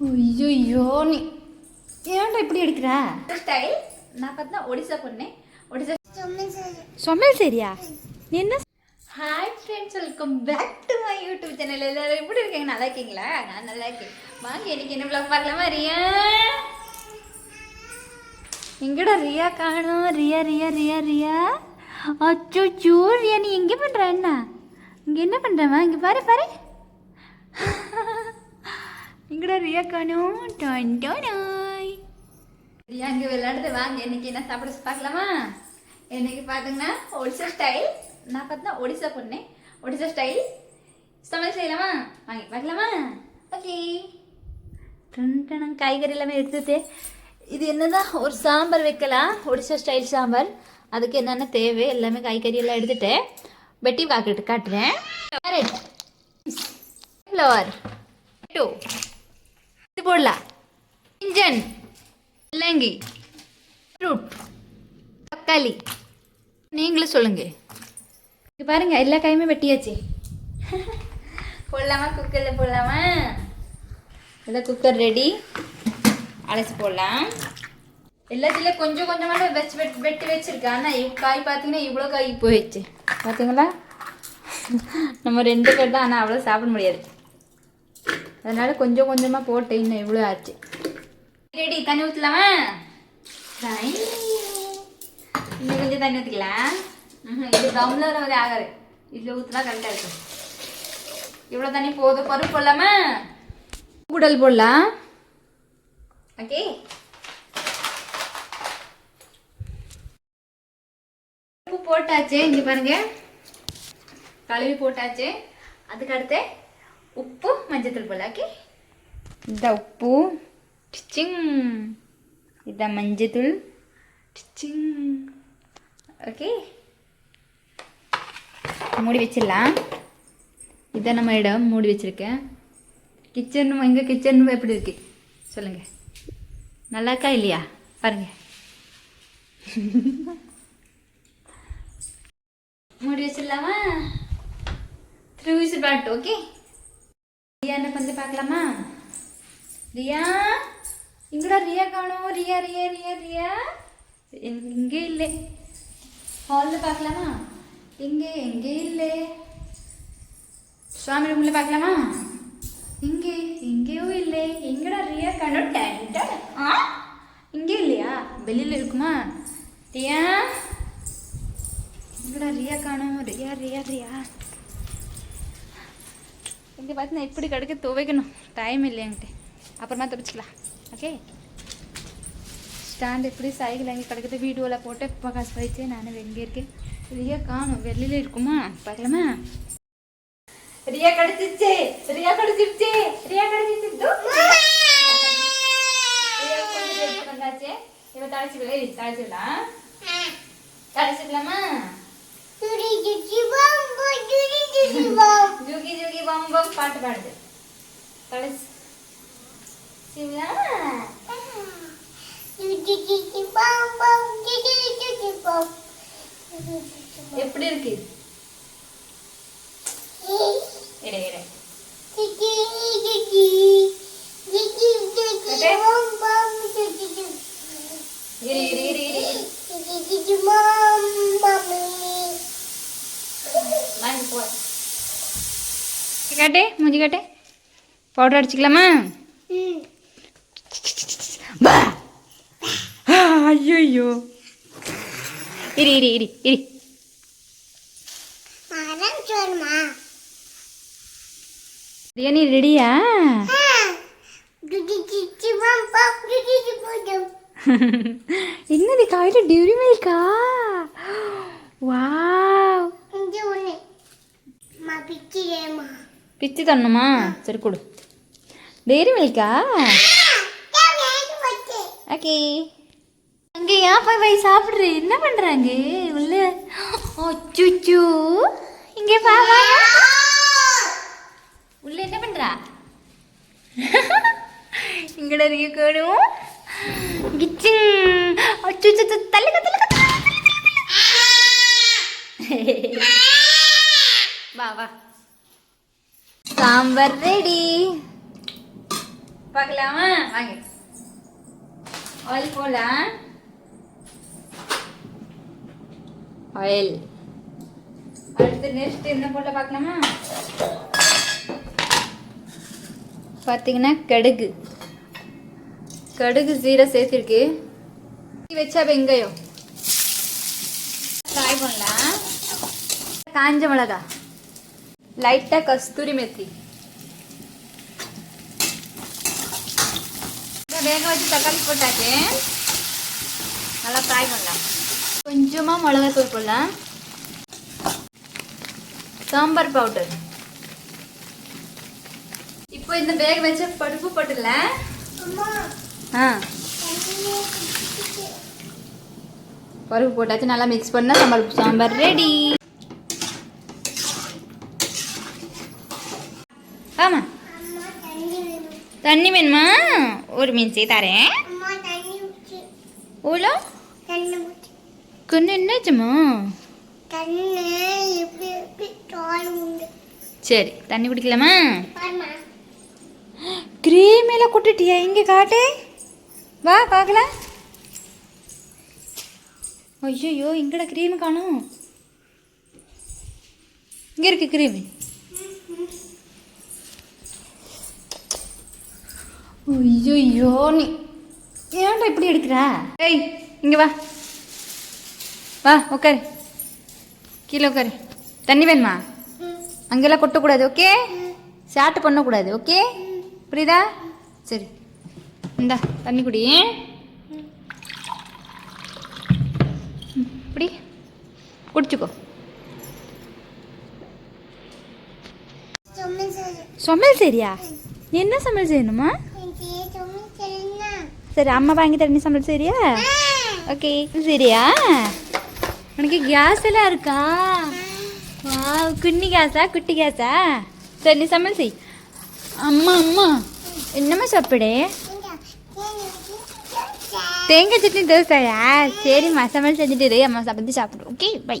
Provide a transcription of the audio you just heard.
ஐயோ நீ ஏன்டா இப்படி எடுக்கிற? ஸ்டைல் நான் பார்த்தா ஒடிசா பொண்ணு. ஒடிசா சமையல் சரியா நீ என்ன hi friends welcome back to my YouTube channel எல்லாரும் எப்படி இருக்கீங்க? நல்லா இருக்கீங்களா? நான் நல்லா இருக்கேன். வாங்க எனக்கு என்ன vlog பார்க்கலாமா? ரியா எங்கடா ரியா காணோம்? ரியா ரியா ரியா ரியா. அச்சோ சூ ரியா நீ எங்கே பண்ணுற என்ன? இங்கே என்ன பண்ணுறவா இங்கே பாரு பாரு. எங்கடா ரியா டான் டானாய். அங்கே இங்கே விளையாடுறது வாங்க இன்னைக்கு என்ன சாப்பிட பார்க்கலாமா? இன்னைக்கு பார்த்தீங்கன்னா ஒடிசா ஸ்டைல் நான் பார்த்தா ஒடிசா பொண்ணு. ஒடிசா ஸ்டைல் சமையல் செய்யலாமா? வாங்கி பார்க்கலாமா? ஓகே. டன் காய்கறி எல்லாமே எடுத்துட்டு இது என்னதான் ஒரு சாம்பார் வைக்கலாம். ஒடிசா ஸ்டைல் சாம்பார். அதுக்கு என்னென்ன தேவை? எல்லாமே காய்கறி எல்லாம் எடுத்துட்டு வெட்டி காக்கிட்டு காட்டுறேன். கேரட் ஃப்ளவர் டூ இது போடலாம் இன்ஜன் முள்ளங்கி ஃப்ரூட் தக்காளி. நீங்களும் சொல்லுங்க. இங்க பாருங்க எல்லா காயுமே வெட்டியாச்சு. போடலாமா குக்கரில் போடலாமா? இதான் குக்கர் ரெடி அழைச்சி போடலாம். எல்லாத்துலேயும் கொஞ்சம் கொஞ்சமாக வச்சு வெட்டி வெட்டி வச்சிருக்கேன் ஆனால் இவ் காய் பார்த்தீங்கன்னா இவ்வளோ காய் போயிடுச்சு. பார்த்தீங்களா நம்ம ரெண்டு பேர் தான் ஆனால் அவ்வளோ சாப்பிட முடியாது. அதனால கொஞ்சம் கொஞ்சமாக போட்டு இன்னும் இவ்வளோ ஆச்சு. ரெடி தண்ணி ஊற்றலாமா இன்னும் கொஞ்சம் தண்ணி ஊற்றிக்கலாம் இது டம்ளர் வரை ஆகாது. இதில் ஊற்றினா கரெக்டாக இருக்கும். இவ்வளோ தண்ணி போதும் பருப்பு போடலாமா? குடல் போடலாம். ஓகே. உப்பு போட்டாச்சு இங்கே பாருங்க. கழுவி போட்டாச்சு. அதுக்கு அடுத்து உப்பு மஞ்சத்தூள் போடலாம் ஓகே இந்த உப்பு. டிச்சிங் இதான் மஞ்சத்தூள். டிச்சிங் ஓகே மூடி வச்சிடலாம். இதான் நம்ம இடம் மூடி வச்சிருக்கேன். கிச்சன் எங்கள் கிச்சன் எப்படி இருக்கு? சொல்லுங்க. நல்லா இருக்கா இல்லையா? பாருங்க. மூடி வச்சிடலாமா? த்ரீ விசில் பாட்டு ஓகே ரியா என்ன பண்ணி பார்க்கலாமா? ரியா? இங்கடா ரியா காணோம். ரியா ரியா ரியா ரியா. இங்கே இல்லை. ஹாலில் பார்க்கலாமா? இங்கே எங்கே இல்லை. சுவாமி ரூமில் பார்க்கலாமா? இங்கே எங்கேயும் இல்லை. எங்கடா ரியா காணும்? டேண்டா ஆ? இங்கே இல்லையா? வெளியில் இருக்குமா? ரியா? இங்கடா ரியா காணோம். ரியா ரியா ரியா. இங்கே பார்த்தீங்கன்னா இப்படி கிடக்க துவைக்கணும். டைம் இல்லை அப்புறமா துவைச்சிக்கலாம் ஓகே ஸ்டாண்ட் எப்படி சைக்கிள் எங்கே கிடக்குது வீடியோவில் போட்டு இப்போ காசு நானும் நான் எங்கே இருக்கேன். ரியா காணும். வெளியில இருக்குமா? பார்க்கலாமா? ரியா கிடைச்சிருச்சு. ரியா கிடைச்சிருச்சு. ரியா கிடைச்சிருச்சு. தூ. ரியா கொஞ்சம் எடுத்து வந்தாச்சு இவ தழைச்சிக்கலாம் ஏய் தழைச்சிக்கலாம் தழைச்சிக்கலாமா ஜூகி ஜூகி பம் பம் பாட்டு பாடுது தழைச்சி எப்படி இருக்கு இரு இரு இரு இரு இரு இரு வாங்கி போ காட்டு மூஞ்சி காட்டு பவுடர் அடிச்சுக்கலாமா ஐயோ இரு இரு இரு இரு. பிரியாணி ரெடியா? என்னது காலையில் டியூரி மில்கா வாவ் பிச்சு தரணுமா? சரி கொடு. டெய்ரி மில்கா ஓகே அங்கே ஏன் போய் போய் சாப்பிட்ற? என்ன பண்ணுறாங்க உள்ள. அச்சுச்சு. இங்கே பா வா, வா. உள்ள என்ன பண்ணுறா இங்கட இருக்கணும் கிச்சிங். அச்சுச்சு தள்ளுக தள்ளுக வா வா. சாம்பார் ரெடி. பார்க்கலாமா? வாங்க. ஆயில் போடலாம். ஆயில் அடுத்து நெக்ஸ்ட் என்ன போட்ட பார்க்கலாமா பார்த்தீங்கன்னா கடுகு. கடுகு ஜீரா சேர்த்திருக்கு. வச்சா வெங்காயம் ஃப்ரை பண்ணலாம் காஞ்ச மிளகா லைட்டாக கஸ்தூரி மெத்தி வேக வச்சு தக்காளி போட்டாச்சு நல்லா ஃப்ரை பண்ணலாம் கொஞ்சமாக மிளகாத்தூள் போடலாம் சாம்பார் பவுடர் இப்போ இந்த வேக வச்ச பருப்பு போட்டுடலாம் ஆ பருப்பு போட்டாச்சு நல்லா மிக்ஸ் பண்ணால் சாம்பார் சாம்பார் ரெடி தண்ணி வேணுமா? ஒரு மினிட்ஸே தரேன். ஓலோ கண்ணு என்னாச்சுமா சரி தண்ணி குடிக்கலாமா? க்ரீம் எல்லாம் கொட்டுட்டியா? இங்கே காட்டு. வா பார்க்கலாம். ஐயோ இங்கட க்ரீம் காணும். இங்கே இருக்கு க்ரீம் ஐயோ நீ ஏன்டா இப்படி எடுக்கிற? ஏய் இங்கே வா. வா உட்காரு கீழே உட்காரு தண்ணி வேணுமா? அங்கெல்லாம் கொட்டக்கூடாது ஓகே? சாட்டு பண்ணக்கூடாது ஓகே? புரியுதா? சரி. இந்தா தண்ணி குடி. இப்படி குடிச்சுக்கோ. சமையல் சரியா என்ன சமையல் செய்யணுமா? சரி அம்மா வாங்கி தண்ணி நீ சமையல் சரியா ஓகே சரியா உனக்கு கேஸ் எல்லாம் இருக்கா? வா குன்னி கேஸா குட்டி கேஸா சரி நீ சமையல் செய். அம்மா அம்மா என்னம்மா சாப்பிடு? தேங்காய் சட்னி தோசையா? சரிம்மா சமையல் செஞ்சுட்டு இரு. அம்மா சமைச்சு சாப்பிடு ஓகே பை